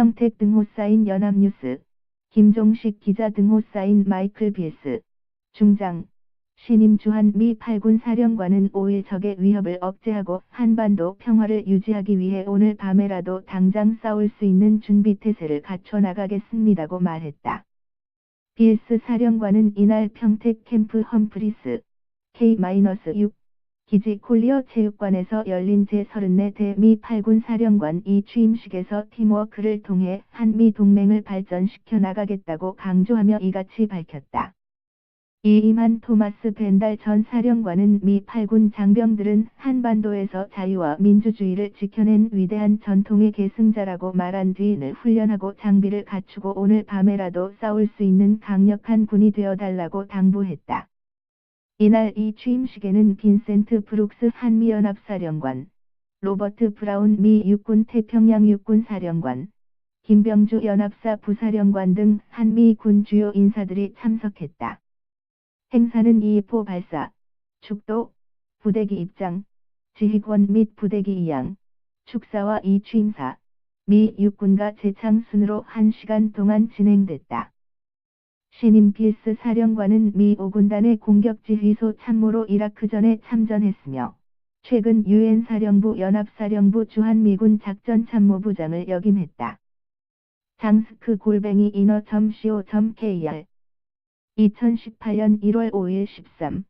평택 등 호 사인 연합뉴스, 김종식 기자 등 호 사인 마이클 비스, 중장, 신임 주한 미 8군 사령관은 5일 적의 위협을 억제하고 한반도 평화를 유지하기 위해 오늘 밤에라도 당장 싸울 수 있는 준비태세를 갖춰 나가겠습니다고 말했다. 비스 사령관은 이날 평택 캠프 험프리스 K-6 기지 콜리어 체육관에서 열린 제34대 미 8군 사령관 이 취임식에서 팀워크를 통해 한미 동맹을 발전시켜 나가겠다고 강조하며 이같이 밝혔다. 이임한 토마스 벤달 전 사령관은 미 8군 장병들은 한반도에서 자유와 민주주의를 지켜낸 위대한 전통의 계승자라고 말한 뒤는 훈련하고 장비를 갖추고 오늘 밤에라도 싸울 수 있는 강력한 군이 되어달라고 당부했다. 이날 이 취임식에는 빈센트 브룩스 한미연합사령관, 로버트 브라운 미 육군 태평양 육군 사령관, 김병주 연합사 부사령관 등 한미 군 주요 인사들이 참석했다. 행사는 2포 발사, 축도, 부대기 입장, 지휘권 및 부대기 이양, 축사와 이 취임사, 미 육군과 재창 순으로 1시간 동안 진행됐다. 신임 비스 사령관은 미 5군단의 공격지휘소 참모로 이라크전에 참전했으며 최근 유엔 사령부 연합사령부 주한미군 작전 참모부장을 역임했다. 장스크 골뱅이 인어.co.kr 2018년 1월 5일 13,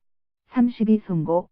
32 송고